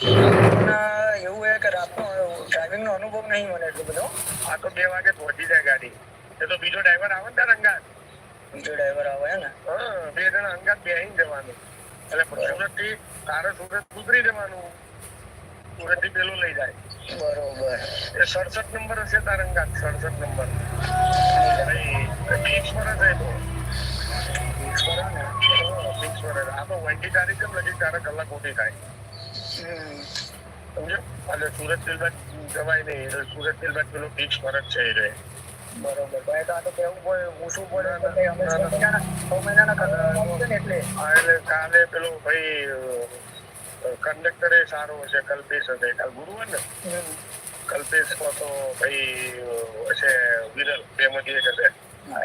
એવું એ કે રાતનો ડ્રાઇવિંગ નો અનુભવ નહીં મને એટલો બધો. આ તો બે વાગે પહોંચી જાય ગાડી. એ તો બીજો ડ્રાઈવર આવે ને તારા અંગાત. બીજો ડ્રાઈવર આવે ને? હા બે જણા અંગાત બેહીને જવાનું. એટલે સુરતથી તારે સુરત ઉતરી જવાનું. સુરતથી પેલું લઈ જાય. બરોબર. એ સડસઠ નંબર હશે તારા અંગાત સડસઠ નંબર ફિક્સ પર જ તો. ફિક્સ કરો ને? ફિક્સ પર આ તો વહેલી તારીખ કેમ? લગી તારે કલાક ઓછી થાય. એટલે સુરત સિલબાદ જવાય નહીં એટલે સુરત સિલબાદ પેલો ફિક્સ ફરજ છે એ રહે. બરોબર. ભાઈ તો આ તો કેવું પડે પૂછવું પડે અમે છ મહિનાના છ મહિનાના કરાવવાનું છે ને એટલે? હા એટલે કાલે પેલો ભાઈ કંડક્ટર એ સારો હશે કલ્પેશ હશે. કાલ ગુરુવાર ને? હમ. કલ્પેશ કો તો ભાઈ હશે વિરલ બેમાંથી એક હશે.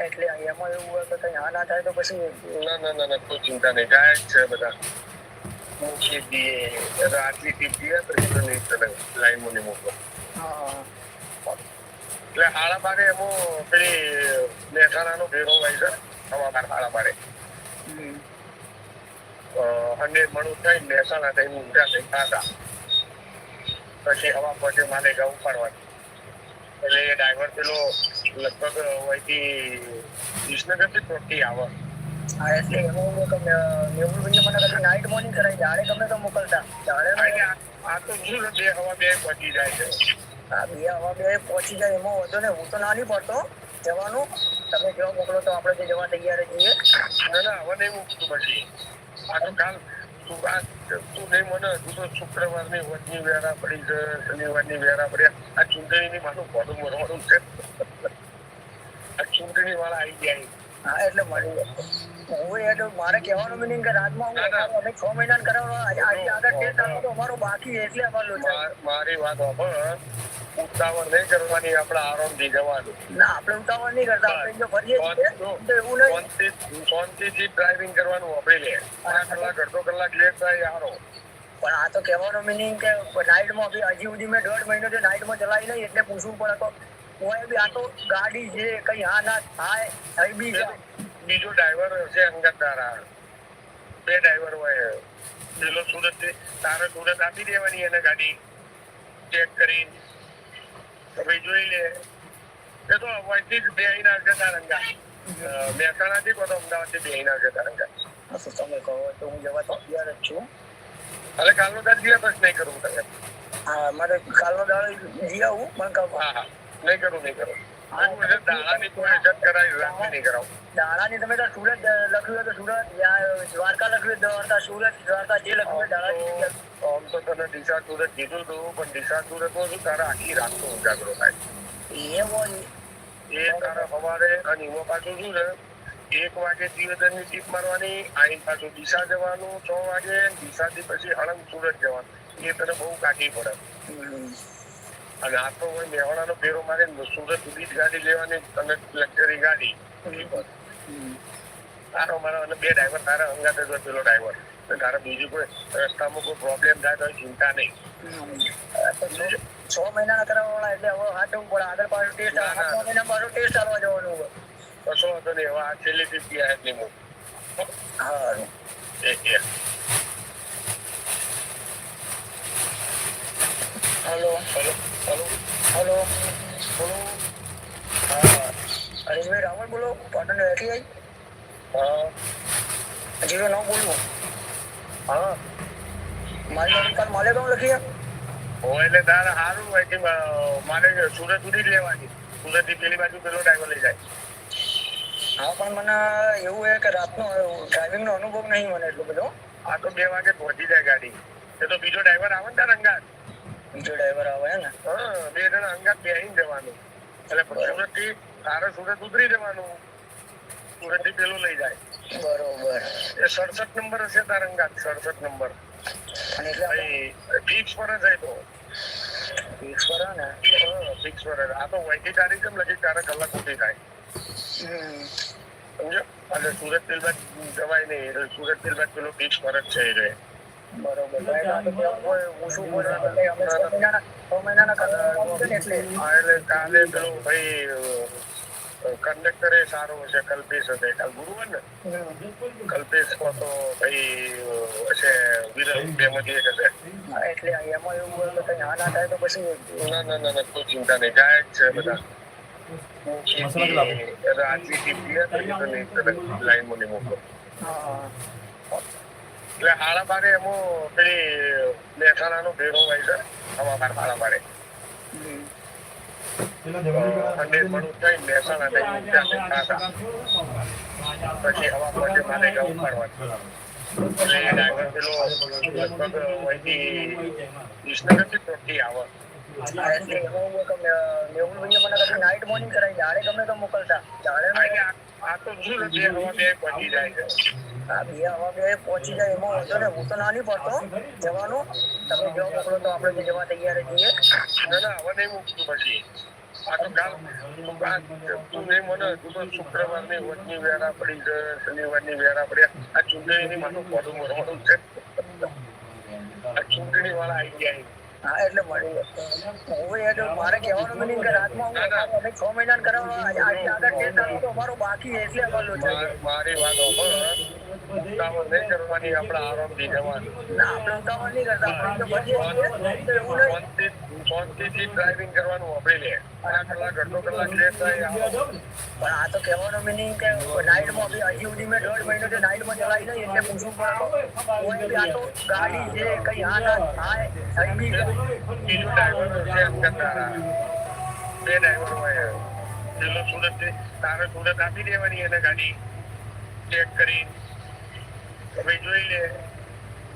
એટલે એમાં એવું હોય કે કઈ હા ના થાય તો પછી ના ના ના કોઈ ચિંતા નહીં. જાય જ છે બધા. આટલી ટીપ દઈએ પછી તો નહીં ચલે લાઈનમાં નહીં મોકલો. એટલે હાડા બારે એમાં પેલી મહેસાણાનો ભેગો હોય છે હવા બાર. હાડા બારે. હંડ્રેડ મણું થઈ મહેસાણા થઈ ઊંચા થઈ ખાતા પછી હવા પછી માલે ગા ઉપાડવાની. એટલે એ ડ્રાઈવર પેલો લગભગ અહીંથી વિસનગરથી ચોટી આવે. હા એટલે એવું કે મને કદી નાઇટ મોર્નિંગ કરાવી જાડે ગમે તો મોકલતા. જાડે આ- તો શું બે હવા બે પહોંચી જાય છે. આ બે હવા બે પહોંચી જાય એમાં વધુ ને હું તો ના નહીં પડતો. જવાનું. તમે જેવા મોકલો તો આપણે જે જવા તૈયાર જ છીએ. ના ના હવે નહીં પછી. આ તો કાલ તું આ તું નહીં મને હજુ તો શુક્રવારની વચની વેરા પડી છે શનિવારની વેરા પડ્યા. આ ચૂંટણીની મારું ભોડું મરવાનું છે. આ ચૂંટણી વાળા આવી જાય હા એટલે મળી જાય હું એ તો મારે કહેવાનું મિનિંગ કે રાતમાં હું. અમે છ મહિના કરાવવા આજે આગળ ટેસ્ટ તો અમારો બાકી એટલે અમારું મારી વાત સાંભળ ઉતાવળ નહીં કરવાની આપણે આરામથી જવાનું. ના આપણે ઉતાવળ નહીં કરતા. આપણે જો ફરીએ છીએ તો એવું નહીં. શાંતિ શાંતિથી ડ્રાઇવિંગ કરવાનું આપણે લે. કલાક અડધો કલાક લેટ થાય યારો પણ આ તો કહેવાનો મિનિંગ કે નાઇટમાં હજી સુધી મેં દોઢ મહિનો નાઇટ નાઇટમાં ચલાવી નહીં એટલે પૂછવું પડે તો કોઈ બી આ તો ગાડી છે કઈ હા ના થાય થઈ બી જાય. બીજો ડ્રાઈવર હશે અંગત તારા બે ડ્રાઈવર હોય. પેલો સુરત તારે સુરત આપી દેવાની એને ગાડી ચેક કરી. તો ભાઈ જોઈ લે. એ તો અવાજથી જ બે અહીં આવશે તારંગા. મહેસાણા થી તો અમદાવાદથી બે ના આવશે તારંગા. તમે કહો તો હું જવા તૈયાર જ છું. હવે કાલનો દાદ ગયા બસ નહીં કરવું તમે હા મારે કાલનો દાડો જઈ આવું પણ કહું હા હા. નહીં કરું નહીં કરું. દાડાની કોઈ અછત કરાવી રાતની નહીં કરાવું. દાડાની તમે તો સુરત લખ્યું હોય તો સુરત દ્વારકા લખ્યું દ્વારકા સુરત દ્વારકા જે લખ્યું હોય દાડાની આમ તો તને ડીસા સુરત કીધું હતું પણ ડીસા સુરતમાં શું તારા આખી રાતનો ઉજાગરો થાય. એ હોય એ તારા સવારે અને એમાં પાછું શું છે? એક વાગે દિવેદનની ટીપ મારવાની આઈ પાછું દિશા જવાનું છ વાગે ડીસાથી પછી હળંગ સુરત જવાનું. એ તને બહુ કાઢી પડે. અને આ તો હોય મેવાડાનો ફેરો મારે સુરત સુધી જ ગાડી લેવાની તમે લક્ઝરી ગાડી. તારો મારો અને બે ડ્રાઈવર તારા અંગાતે જ પેલો ડ્રાઈવર તારે બીજું કોઈ રસ્તામાં કોઈ પ્રોબ્લેમ થાય તો ચિંતા નહીં. છ- મહિના કરાવવાળા એટલે હવે હાચવું પડે? આગળ પાછું ટેસ્ટ ના. મહિના પાછું ટેસ્ટ આવવા જવાનું હવે કશો વાંધો નહીં. હવે આ છેલ્લી ટીપ ગયા જ હું હા હલો હલો હલો હલો બોલો હા. હરીશભાઈ રાવણ બોલો. પાટણ રહેતી આવી હા. જીરો નવ બોલવું હા. મારી કાલ માલેગાંવ લખીએ ઓ એટલે તારે સારું હોય કે મારે સુરત સુધી જ લેવાની સુરતથી પેલી બાજુ પેલો ડ્રાઈવર લઈ જાય. હા પણ મને એવું છે કે રાતનો ડ્રાઇવિંગનો અનુભવ નહીં મને એટલો બધો. આ તો બે વાગે પહોંચી જાય ગાડી. એ તો બીજો ડ્રાઈવર આવે ને તારે અંગાત. બીજો ડ્રાઈવર આવે ને. હા બે જણા અંગાત બેહીને જવાનું. એટલે સુરતથી તારે સુરત ઉતરી જવાનું. સુરતથી પેલું લઈ જાય. બરોબર. એ સડસઠ નંબર હશે તાર અંગાત સડસઠ નંબર. ફિક્સ પર જ તો ફિક્સ પર ને? ફિક્સ પર આ તો વહેતી તારીખ કેમ લગી તારે કલાક સુધી થાય. સમજો એટલે સુરત તેલબાદ જવાય નહીં એટલે સુરત તેલબાદ પેલો ફિક્સ પર જ છે એટલે કંડક્ટર એ સારું હશે કલ્પેશ હશે. કાલ ગુરુવાર ને? કલ્પેશ તો ભાઈ હશે વિરલ બેમાંથી એક હશે. એટલે એમાં એવું હોય ના થાય તો પછી ના ના ના કોઈ ચિંતા નહીં. જાય જ છે બધા. આજની ટીમ લાઈનમાં નહીં મોકલો. હા. એટલે હાડા બારે એમાં પેલી મહેસાણાનો ભેરો હોય છે બાર. હાડા બારે પછી હવા પછી મારે જવું પડવાનું નાઇટ મોર્નિંગ કરાવી જાડે ગમે તો મોકલતા. જાડે આ- તો શું બે હવા બે પહોંચી જાય છે. પહોંચી જાય એમાં વાંધો ને હું જવાનું તમે જો મોકલો તો જવા વેરા પડી છે શનિવારની વેરા પડી આ ચૂંટણીની છે આ ચૂંટણી વાળા આવી હા એટલે મળી મારે કહેવાનું meaning કે રાતમાં છ મહિના કરાવવા આગળ બાકી એટલે મારી. ઉતાવળ નહીં કરવાની આપણે આરામથી જવાનું શાંતિથી ડ્રાઇવિંગ કરવાનું આપણે લે. આ કલાક અડધો કલાક લેટ થાય પણ આ તો કહેવાનો મિનિંગ કે નાઇટમાં બી હજી સુધી મેં દોઢ મહિનો થી નાઇટમાં ચલાવી નહીં એટલે પૂછવું પડે આ તો ગાડી છે કઈ હા ના થાય થઈ બી બીજું ડ્રાઈવર છે અંદર તારા. બે ડ્રાઈવર હોય. પેલો સુરત તારે સુરત આપી દેવાની એને ગાડી ચેક કરી. હવે જોઈ લે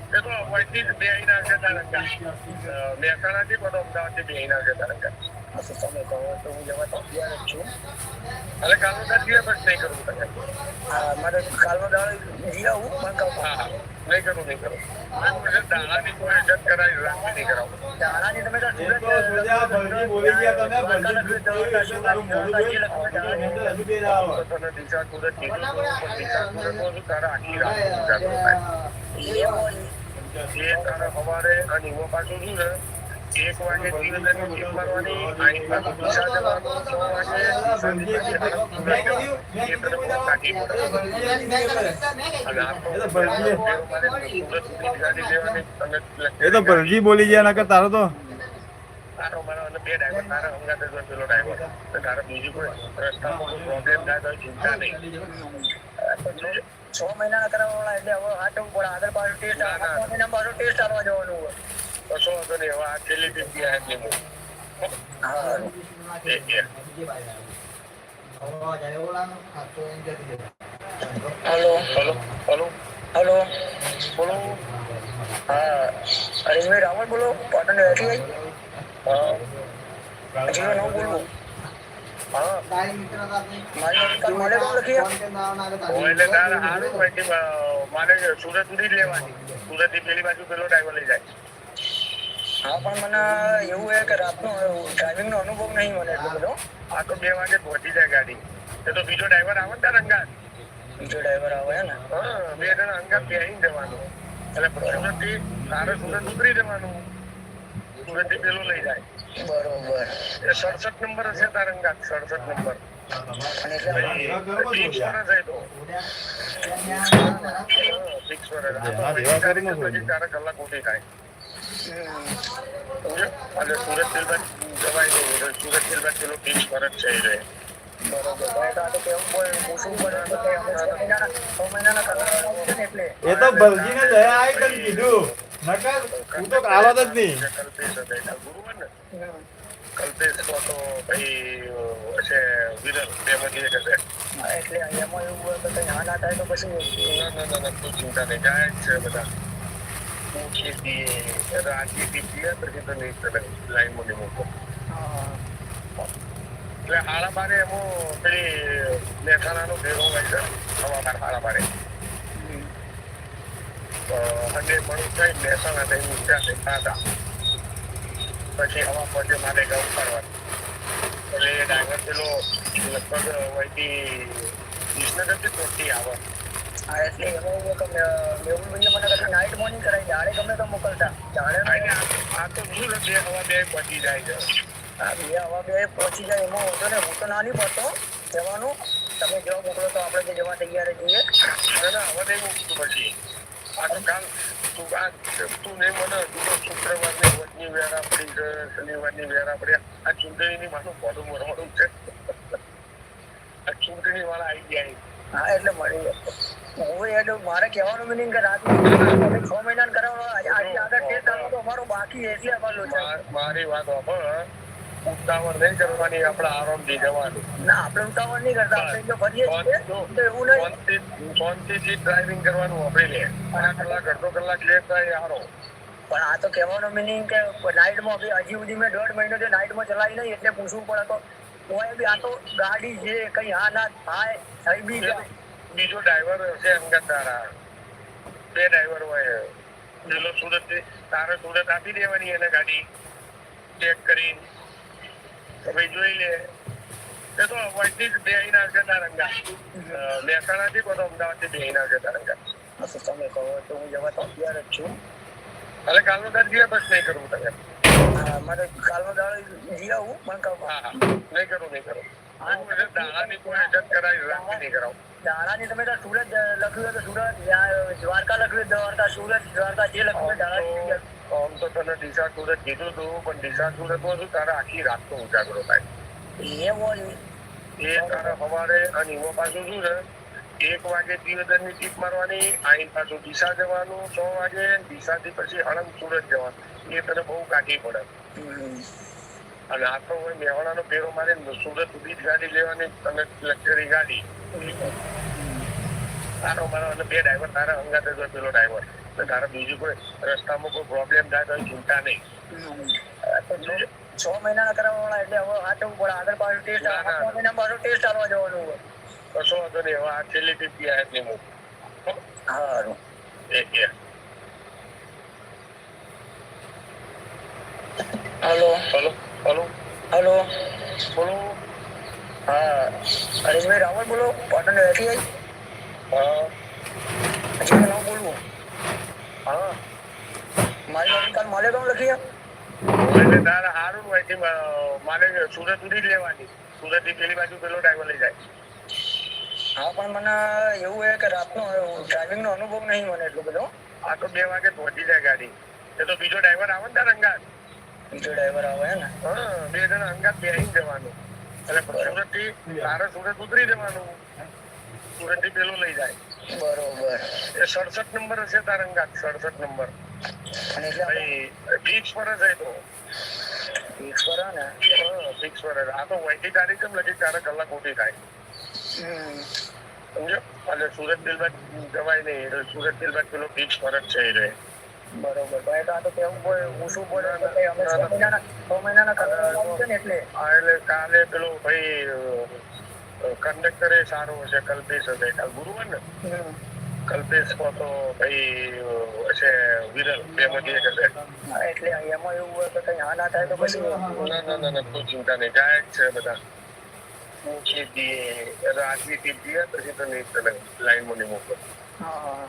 એ તો અહીંથી જ બે છે તારંગા અ, મહેસાણાથી બધો અમદાવાદથી બે અહીંના છે તારંગા આ તો તમે કહો તો હું જવા તૈયાર જ છું એટલે કાલનો દિવસ જ નહીં કરવું તમે હા મારે કાલનો દાડો જઈ આવું પણ કહું હા હા. નહીં દાડાની કોઈ કરાવી કરાવું દાડાની તમે તને દિશા સુરત દિશા તારા આખી રાત એ તારે સવારે અને એમાં પાછું શું છે? એક વાગે દિશા જવાનું છ વાગે. એ કાઢી તો એ ભરજી બોલી ગયા નકર તારો તો. તારો મારો અને બે ડ્રાઈવર તારા હંગાતે જ પેલો ડ્રાઈવર તો તારે બીજું કોઈ રસ્તામાં પ્રોબ્લેમ થાય તો ચિંતા નહીં. છ મહિના કરાવવાળા એટલે હવે પડે આગળ પાછું ટેસ્ટ ના, ના. આઠમા મહિનામાં પાછું ટેસ્ટ આવવા જવાનું. હોય કશો વાંધો નહીં હવે આ છેલ્લી ટીમ ત્યાં જ નહીં હા. એ એ હલો. હલો. હલો. હલો. બોલો. હા. હરીશભાઈ રાવળ બોલો. પાટણ હા. હજી હા. મારે અ, મારે સુરત સુધી જ લેવાની. સુરતથી પેલી બાજુ પેલો ડ્રાઈવર લઈ જાય. હા પણ મને એવું છે કે રાતનો ડ્રાઇવિંગનો અનુભવ નહીં મને એટલો બધો. આ તો બે વાગે પહોંચી જાય ગાડી. એ તો બીજો ડ્રાઈવર આવે ને અંગાત. બીજો ડ્રાઈવર આવે ને? હા બે જણા અંગાત બેહીને જવાનું. એટલે સુરતથી તારે સુરત ઉતરી જવાનું. સુરતથી પેલું લઈ જાય. બરોબર. એ સડસઠ નંબર હશે તારા અંગાત સડસઠ નંબર. અને ફિક્સ વર્ષ તારે કલાક ઓછી થાય? અને સુરત તેલબાદ જવાય નહીં. સુરત તેલબાદ પેલો ફિક્સ વર્ષ થઈ રહે. તો તો તો એ તો દયા આવી કીધું નકર હું તો જ નહીં. કલ્પેશ તો તો ભાઈ હશે વિરલ. બેમાંથી એક હશે. એટલે એમાં એવું હોય કે કંઈ હા ના થાય તો પછી ના ના ના ના ચિંતા નહીં. જાય જ છે બધા. રાજ્યથી ક્લિયર પછી હાડા બારે એમાં પેલી મહેસાણા થઈ ઊંચા થઈ ખાતા પછી હવા પછી માટે જવું પડવાનું. એટલે ડ્રાઈવર પેલો લગભગ અહીંથી વિસનગરથી ચોટી આવે. એટલે એવું કે મે- મને નાઇટ મોર્નિંગ કરાય જાણે ગમે તો મોકલતા. જાણે આ તો શું બે હવા બે પહોંચી જાય છે. હા બે હવા બે પહોંચી જાય એમાં વાંધો ને હું તો ના નહીં પડતો. જવાનું તમે જવાબ મોકલો તો આપણે જવા તૈયાર જ છીએ. ના ના હવે નહીં મૂકતું પછી. આ તો કાલ તું આ તું નહીં મને તો શુક્રવારની વચની વેરા પડી છે શનિવારની વેરા પડ્યા. આ ચૂંટણીની માનું મોઢું મરવાનું છે. આ ચૂંટણી વાળા આવી ગયા. હા એટલે મળી જાય હવે એટલે મારે કહેવાનું મિનિંગ કે રાત છ મહિના કરાવવાનો આજે આગળ ટેસ્ટ આવવાનો તો અમારો બાકી એટલે અમારું મારી વાત સાંભળ ઉતાવળ નહીં કરવાની આપણે આરામથી જવાનું. ના આપણે ઉતાવળ નહીં કરતા આપણે જો ફરીએ છીએ. તો એવું નહીં. શાંતિ- શાંતિથી ડ્રાઇવિંગ કરવાનું આપણે લે. કલાક અડધો કલાક લેટ થાય હારો. પણ આ તો કહેવાનો મિનિંગ કે નાઇટમાં હજી સુધી મેં દોઢ મહિનો નાઇટ નાઇટમાં ચલાવી નહીં એટલે પૂછવું પડે તો હોય બી આ તો ગાડી છે કઈ હા ના થાય થઈ બી જાય. બીજો ડ્રાઈવર હશે અંગત તારા. બે ડ્રાઈવર હોય. પેલો સુરત તારે સુરત આપી દેવાની એને ગાડી. ચેક કરી તો ભાઈ જોઈ લે. એ તો વૈથી જ બે ના છે તારંગા મહેસાણા થી બધો અમદાવાદથી બે ના છે તારંગા તમે કહો તો હું જવા તો તૈયાર જ છું. અરે કાલનો ગયા બસ નહીં કરવું તમે મારે કાલનો દાડો જઈ આવું પણ કહું હા હા. નહીં કરું નહીં કરું. દાડાની કોઈ અજત કરાવી નહીં કરાવું. દાડાની તમે સુરત લખ્યું હોય તો સુરત દ્વારકા લખ્યું દ્વારકા સુરત દ્વારકા જે લખ્યું હોય આમ તો તને દિશા સુરત કીધું હતું પણ દિશા સુરતમાં શું તારા આખી રાત નો ઉજાગરો થાય. એ હોય. એ તારા સવારે અને એમાં પાછું શું છે? એક વાગે દિવેદનની ટીપ મારવાની આઈન પાછું દિશા જવાનું છ વાગે દિશાથી પછી હળંગ સુરત જવાનું. એ તને બહુ કાઢી પડે. અને આ તો મેવાડાનો ફેરો મારે સુરત સુધી જ ગાડી લેવાની તને લક્ઝરી ગાડી. તારો મારો અને બે ડ્રાઈવર તારા અંગાત જ પેલો ડ્રાઈવર તારા બીજું કોઈ રસ્તામાં કોઈ પ્રોબ્લેમ થાય તો ચિંતા નહીં. છ- મહિના કરાવવાના એટલે હવે હાચવવું પડે? આગળ પાછું ટેસ્ટ. છ મહિના પાછું ટેસ્ટ આવવા જવાનું હોય. કશો વાંધો નહીં. હવે આ છેલ્લી ટીપ હું એ હલો હલો હલો હલો બોલો હા હરીશભાઈ રાવલ બોલો પાટણ રહેતી હા હજી નામ બોલવું હા મારી ગાડી કાલ માલે કામ લખી એટલે તારે સારું હોય છે મારે સુરત સુધી જ લેવાની સુરતથી પેલી બાજુ પેલો ડ્રાઈવર લઈ જાય હા પણ મને એવું છે કે રાતનો ડ્રાઇવિંગનો અનુભવ નહીં મને એટલો બધો આ તો બે વાગે પહોંચી જાય ગાડી એ તો બીજો ડ્રાઈવર આવે ને તારા અંગાત બીજો ડ્રાઈવર આવે ને? બે જણા અંગાત બેસી જવાનું. એટલે સુરતથી તારે સુરત ઉતરી જવાનું. સુરતથી પેલું લઈ જાય. બરોબર. એ સડસઠ નંબર હશે તાર અંગાત સડસઠ નંબર. ફિક્સ પર જ તો. ફિક્સ પર ને? ફિક્સ પર આ તો વહેતી તારીખ કેમ લગી તારે કલાક ઓછી થાય. સમજો એટલે સુરત દિલબાદ જવાય નહીં એટલે સુરત દિલબાદ પેલો ફિક્સ પર જ છે એ. રહે બરોબર. આ તો કેવું પડે પૂછવું પડે કે અમે છ મહિનાના છ મહિનાના કરાવવાનું છે ને એટલે? આ એટલે કાલે પેલો ભાઈ કંડક્ટર એ સારો હશે કલ્પેશ હશે કાલ ગુરુવાર ને? હમ. કલ્પેશ કો તો ભાઈ હશે વિરલ બેમાંથી એક હશે. એટલે એમાં એવું હોય કે કઈ હા ના થાય તો પછી ના ના ના ના કોઈ ચિંતા નહીં. જાય છે બધા. મૂકી દઈએ ટીપ દઈએ પછી તો નહીં લાઈનમાં નહીં મોકલો. હા હા.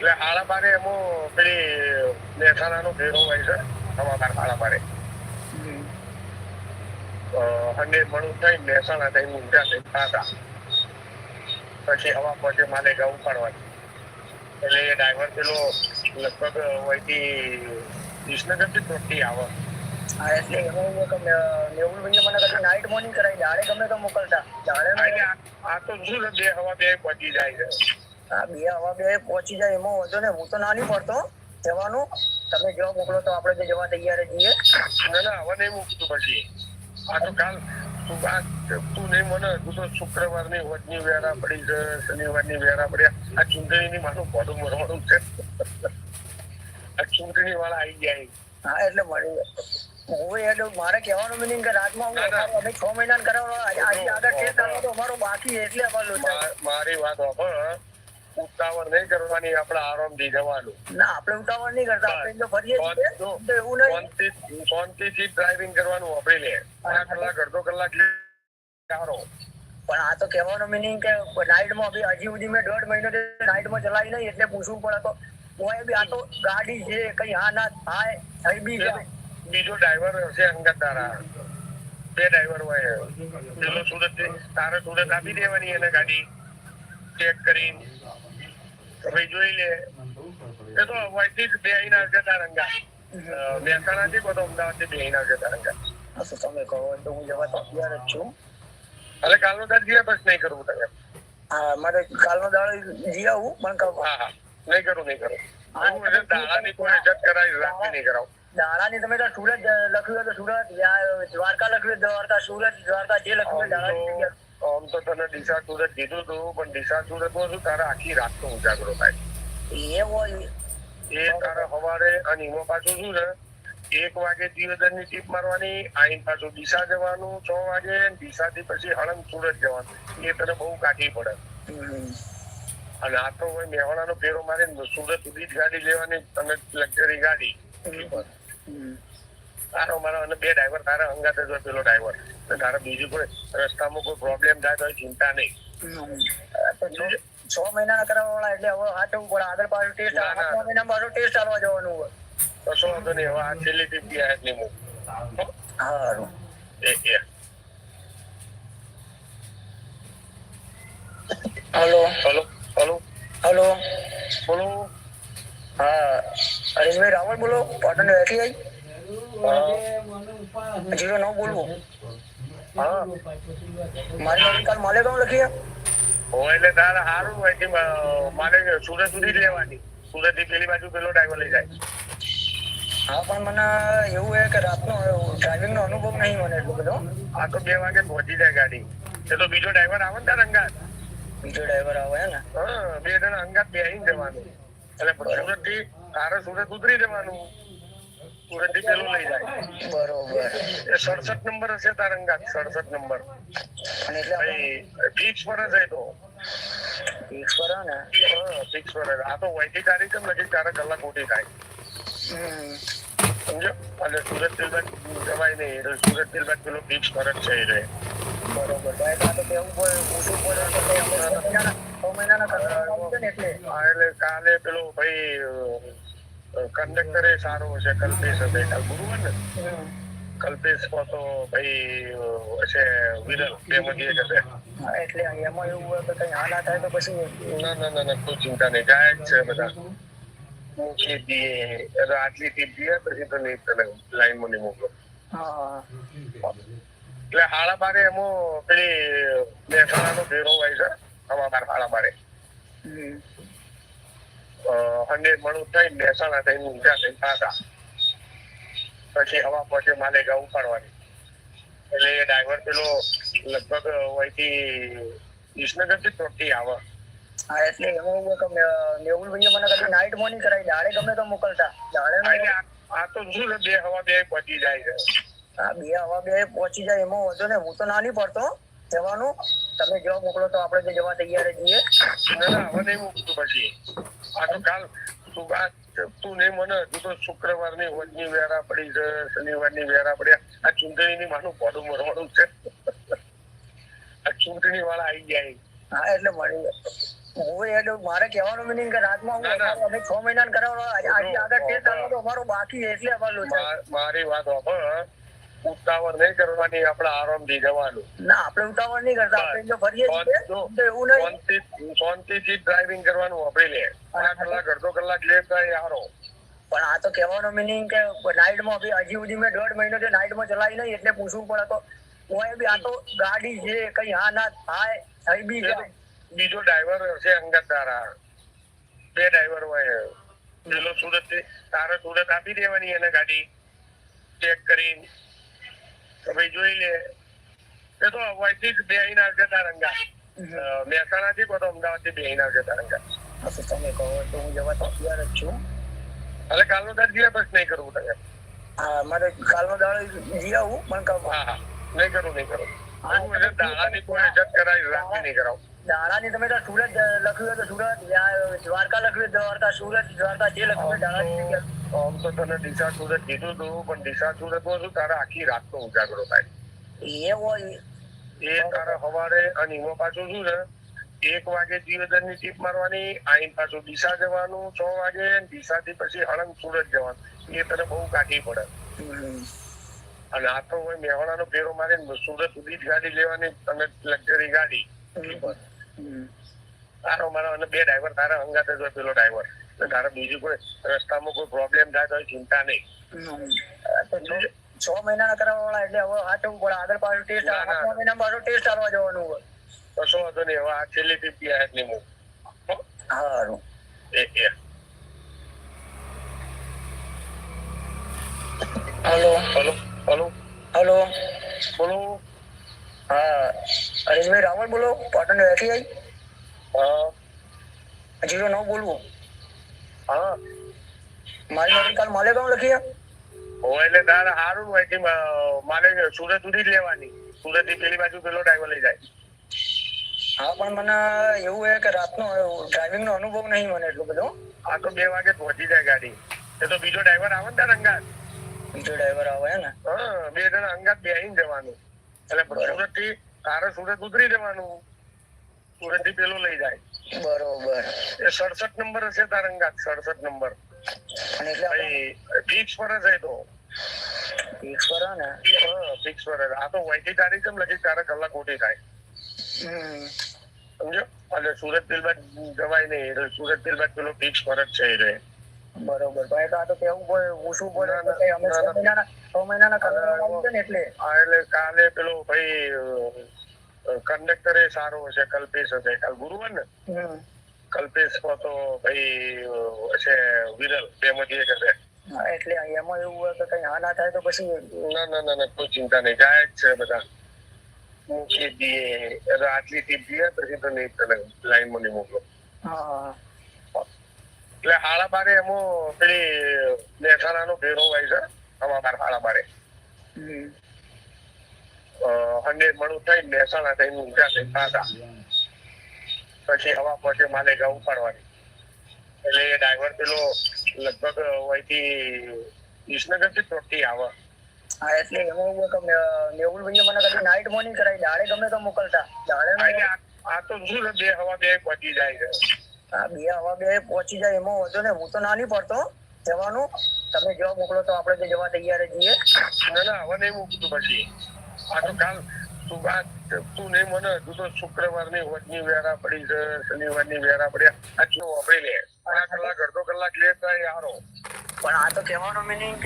એટલે આળા બારે એમાં પેલી મહેસાણાનો ભેરો હોય છે હવાબાર આળા અને મણું થઈ મહેસાણા થઈ ઊંચા થઈ ખાતા પછી હવા પછી માલિકા ઉપાડવાની. એટલે એ ડ્રાઈવર પેલો લગભગ વહીથી વિસનગરથી ત્રોટી આવે. હા એટલે એમાં એવું હોય કે ને- નેવું ભાઈએ મને કદી નાઇટ મોર્નિંગ કરાવી જાણે ગમે તો મોકલતા. જાણે આ- તો શું બે હવા બે પહોંચી જાય છે. હા બે હવા બે પહોંચી જાય એમાં વાંધો ને હું તો ના નહીં પડતો જવાનું. તમે જવા મોકલો તો આપણે તો જવા તૈયાર છીએ. ના ના હવે નહીં મૂકતું પછી. આ તો કાલ તું આ તું નહીં મને તું તો શુક્રવારની વચની વેરા પડી છે શનિવારની વેરા પડ્યા. આ ચૂંટણીની મારું મોઢું મરવાનું છે. આ ચૂંટણી વાળા આવી ગયા હા એટલે મળી જાય હું એટલે મારે કહેવાનું મિનિંગ કે હું. અમે છ મહિના કરાવવાનો આજે આજે આગળ ટેસ્ટ આવવાનો અમારો બાકી એટલે અમારે મારી વાત સાંભળ ઉતાવળ નહીં કરવાની આપણે આરામથી જવાનું ના આપણે ઉતાવળ નહીં કરતા આપણે જો ફરીએ છીએ. એવું નહીં. શાંતિ શાંતિથી ડ્રાઇવિંગ કરવાનું આપણે લે. આ કલાક અડધો કલાક સારો. પણ આ તો કહેવાનો મિનિંગ કે નાઇટમાં બી હજી સુધી મેં દોઢ મહિનો નાઇટમાં ચલાવી નહીં એટલે પૂછવું પડે તો કોઈ બી આ તો ગાડી છે કઈ હા ના થાય થઈ બી બીજો ડ્રાઈવર હશે અંગત તારા. બે ડ્રાઈવર હોય. પેલો સુરત તારે સુરત આપી દેવાની એને ગાડી. ચેક કરી. ભાઈ જોઈ લે. એ તો વહીથી જ બે અહીંના જતા રંગા. મહેસાણા થી બધો અમદાવાદથી બે અહીંના જતા રંગા. હા, તમે કહો તો હું જવા તૈયાર જ છું. અરે કાલનો દાડ જીયા બસ નહીં કરવું તમે હા મારે કાલનો દાડો જી આવું પણ કહું. હા હા. નહીં કરું નહીં કરું. હું એટલે દાડાની કોઈ અજત કરાવી રાતની નહીં કરાવું. દાડાની તમે સુરત લખ્યું તો સુરત દ્વારકા લખ્યું દ્વારકા સુરત દ્વારકા જે લખ્યું દાડાની જગ્યા. આમ તો તને દિશા સુરત કીધું હતું પણ દિશા સુરતમાં શું તારા આખી રાત નો ઉજાગરો થાય? એ હોય. એ તારે સવારે અને એમાં પાછું શું છે? એક વાગે દિવેદનની ટીપ મારવાની આઈન પાછું દિશા જવાનું છ વાગે દિશા થી પછી હળંગ સુરત જવાનું. એ તને બહુ કાઢી પડે. અને આ તો હોય મેવાડાનો ફેરો મારીને સુરત સુધી જ ગાડી લેવાની તમે લક્ઝરી ગાડી. તારો મારો અને બે ડ્રાઈવર તારા અંગાતે જ પેલો ડ્રાઈવર તો તારે બીજું કોઈ રસ્તામાં કોઈ પ્રોબ્લેમ થાય તો ચિંતા નહીં. છ- મહિના વાળા એટલે હવે હાચવવું પડે? આગળ પાછું ટેસ્ટ ના, ના. પાછું ટેસ્ટ આલવા જવાનું હોય. કશો વાંધો નહીં હવે આ છેલ્લી ટીપ ગયા એટલી હું સારું એ એ. હલો. Hello hello. હલો. બોલો. હા. રાવળ બોલો? પાટણ આવી જીરો નવ બોલવો. હા. મારી નોંધ કાલ માલે કામ લખીએ હોય એટલે તારે સારું હોય કે મારે સુરત સુધી જ લેવાની સુરતથી પેલી બાજુ પેલો ડ્રાઈવર લઈ જાય. હા પણ મને એવું છે કે રાતનો ડ્રાઇવિંગ નો અનુભવ નહીં મને એટલો બધો. આ તો બે વાગે પહોંચી જાય ગાડી. એ તો બીજો ડ્રાઈવર આવે ને તાર અંગાત. બીજો ડ્રાઈવર આવે હે ને? હા બે જણા અંગાત બેહીને જવાનું. એટલે સુરતથી તારે સુરત ઉતરી જવાનું. સુરતથી પેલું લઈ જાય. બરોબર. એ સડસઠ નંબર હશે તારંગાત સડસઠ નંબર. અને ભાઈ ફિક્સ પર જ તો ફિક્સ કરો ને? ફિક્સ પર આ તો વૈથી તારીખ નથી તારા કલાક ઓછી થાય. હમ. સમજો એટલે સુરત તેલબાદ જવાય નહીં એટલે સુરત તેલબાદ પેલો ફિક્સ પર જ છે એ બરોબર. એટલે કાલે પેલો ભાઈ કંડક્ટર એ સારો હશે કલ્પેશ કાલ ગુરુવાર ને? કલ્પેશ તો ભાઈ હશે વિરલ બેમાંથી એક હશે. એટલે એમાં એવું હોય કે કઈ હાલા થાય તો પછી ના ના ના ના કોઈ ચિંતા નહીં. જાય જ છે બધા. મૂકી દઈએ. આટલી ટીપ દઈએ પછી તો નહીં તને લાઈનમાં નહીં મોકલો. એટલે હાળા બારે એમો પેલી મહેસાણાનો ફેરો હોય છે હવા બાર હાડા મણું થઈ મહેસાણા થઈને ઊંચા થઈ પાછા પછી હવા પછી માલેગા ઉપાડવાની. એટલે એ ડ્રાઈવર પેલો લગભગ અહીંથી વિસનગરથી ચોટી આવે. હા એટલે એમાં એવું કે મેહુલ ભાઈએ મને કદી નાઇટ મોર્નિંગ કરાવી દાડે ગમે તો મોકલતા. દાડે આ- તો શું છે બે હવા બે પહોંચી જાય છે. હા બે હવા બે પહોંચી જાય એમાં વધુ ને હું તો ના નહીં પડતો જવાનું. તમે જો મોકલો તો આપણે જવા તૈયાર જઈએ છીએ. હવે નહીં મૂકતું પછી. આ તો નહીં મને હજુ તો શુક્રવારની વજની વેરા પડી છે શનિવારની વેરા પડ્યા. આ ચૂંટણી ની માનું પોડું મરવાનું છે. આ ચૂંટણી વાળા આવી જાય હા એટલે મળી હું એટલે મારે કહેવાનું મિનિંગ કે રાતમાં ના, ના. હું અમે છ મહિના કરાવવાનો. આજે આગળ ટેસ્ટ આવવાનો અમારો બાકી એટલે અમારું મારી વાત વાપર ઉતાવળ નહીં કરવાની આપણે આરામથી જવાનું ના આપણે ઉતાવળ નહીં કરતા આપણે જો ફરીએ છીએ તો એવું નહીં. શાંતિ શાંતિથી ડ્રાઇવિંગ કરવાનું વાપરી લે. આ કલાક અડધો કલાક લેટ થાય યારો પણ આ તો કહેવાનો મિનિંગ કે નાઇટમાં બી હજી સુધી મેં દોઢ મહિનો થી નાઇટમાં ચલાવી નહીં એટલે પૂછવું પડે તો. હું બી આ તો ગાડી છે કઈ હા ના થાય થઈ બી જાય. બીજો ડ્રાઈવર હશે અંગત તારા બે ડ્રાઈવર હોય. પેલો સુરત તારે સુરત આપી દેવાની એને ગાડી ચેક કરી ભાઈ જોઈ લે. એ તો વહીથી જ બે ઇનાર જતા રંગા. મહેસાણા થી કોતો અમદાવાદથી બે અહીંના જતા રંગા. તમે કહો તો હું જવા તૈયાર જ છું. એટલે કાલનો દાડ જીયા બસ નહીં કરવું તમે હા મારે કાલનો દાડ જી આવું પણ કામ હા નહીં કરું નહીં કરું. હું દાડાની કોઈ અજત કરાવી રાખી નહીં કરાવું. દાડાની તમે સુરત લખ્યું તો સુરત દ્વારકા લખ્યું દ્વારકા સુરત દ્વારકા જે લખ્યું હોય આમ તો તને દિશા સુરત કીધું તું પણ દિશા સુરતમાં શું તારે આખી રાત નો ઉજાગરો થાય? એ હોય. એ તારે સવારે અને એમાં પાછું શું છે? એક વાગે દિયોદરની ટીપ મારવાની આઈન પાછું દિશા જવાનું છ વાગે દિશા થી પછી હળંગ સુરત જવાનું. એ તને બહુ કાઢી પડે. અને આ તો હોય મેવાડાનો ફેરો મારીને સુરત સુધી જ ગાડી લેવાની તમે લક્ઝરી ગાડી. તારો મારો અને બે ડ્રાઈવર તારા અંગાતે જ હોય પેલો ડ્રાઈવર તારે બીજું કોઈ રસ્તામાં કોઈ પ્રોબ્લેમ થાય તો ચિંતા નહીં. આ તો છ- મહિના કરાવવા વાળા એટલે હવે સાચવવું પડે આગળ પાછું ટેસ્ટ. આઠમા મહિનામાં પાછું ટેસ્ટ આવવા જવાનું હોય. કશો વાંધો નહીં હવે આ છેલ્લી ટ્રીપ ગયા એટલી હું હો? સારું એ એ. હલો. Hello hello. હલો. બોલો. હા. હરીશભાઈ રાવલ બોલો પાટણ આઈ? હા. જીરો નવ બોલવું. હા. મારી નોકરી કાલ માલેગાંવ લખી હોય એટલે તારે સારું હોય કે મ- મારે સુરત સુધી જ લેવાની. સુરતથી પેલી બાજુ પેલો ડ્રાઈવર લઈ જાય. હા પણ મને એવું છે કે રાતનો ડ્રાઇવિંગ નો અનુભવ નહીં મને એટલો બધો. આ તો બે વાગે પહોંચી જાય ગાડી. એ તો બીજો ડ્રાઈવર આવે ને તારે અંગાત. બીજો ડ્રાઈવર આવે હે ને? હા બે જણા અંગાત બેહીને જવાનું. એટલે સુરતથી તારે સુરત ઉતરી જવાનું. સુરતથી પેલો લઈ જાય. બરોબર. એ સડસઠ નંબર હશે તારંગા સડસઠ નંબર. ફિક્સ પર જ તો. ફિક્સ પર ને? ફિક્સ પર આ તો વહીથી તારીખ કેમ લગી તારે કલાક ઉઠી થાય. સમજો એટલે સુરત દિલબાદ જવાય નહીં એટલે સુરત દિલબાદ પેલો ફિક્સ પર જ છે એ રે બરોબર. ભાઈ તો આ તો કેવું પડે પૂછવું પડે ના, ના, કે અમે છ ના, ના. મહિનાના છ મહિનાના કરાવવા છે ને એટલે. આ એટલે કાલે પેલો ભાઈ કંડક્ટર એ સારો હશે કલ્પેશ હશે કાલ ગુરુવાર ને? કલ્પેશ તો ભાઈ હશે વિરલ બેમાંથી એક હશે. એટલે એમાં એવું હોય કે કઈ હા ના થાય તો પછી ના ના ના ના કોઈ ચિંતા નહીં. જાય જ છે બધા. મૂકી દઈએ. એટલે આટલી ટીપ દઈએ પછી તો નહીં તને લાઈનમાં નહીં મોકલો હા. એટલે હાડા બારે એમાં પેલી મહેસાણાનો ભેરો હોય છે હવા હાળા બારે હંડ્રેડ મળું થઈ મહેસાણા થઈ ઊંચા થઈ ખાતા. પછી હવા પહોંચે માલેગાંવ ઉપાડવાની. એટલે એ ડ્રાઈવર પેલો લગભગ અહીંથી વિસનગરથી ચોટી આવે. હા એટલે એમાં હું તમને નેવું ભાઈ મને કદી નાઇટ મોર્નિંગ કરાવી. દાડે ગમે તો મોકલતા. દાડે આ તો શું બે હવા બે પહોંચી જાય છે. હા બે હવા બે પહોંચી જાય એમાં વધુ ને હું તો ના નહીં પડતો. જવાનું. તમે જવા મોકલો તો આપણે તો જવા તૈયાર છીએ. ના ના હવે નહીં મૂકતું પછી. આ તો કાલ તું આ તું નહીં મને હજુ તો શુક્રવારની ની વેરા પડી છે શનિવારની વેરા પડ્યા. આ ચો વાપરી લે અડધો કલાક લેટ થાય યારો પણ આ તો કહેવાનો મિનિંગ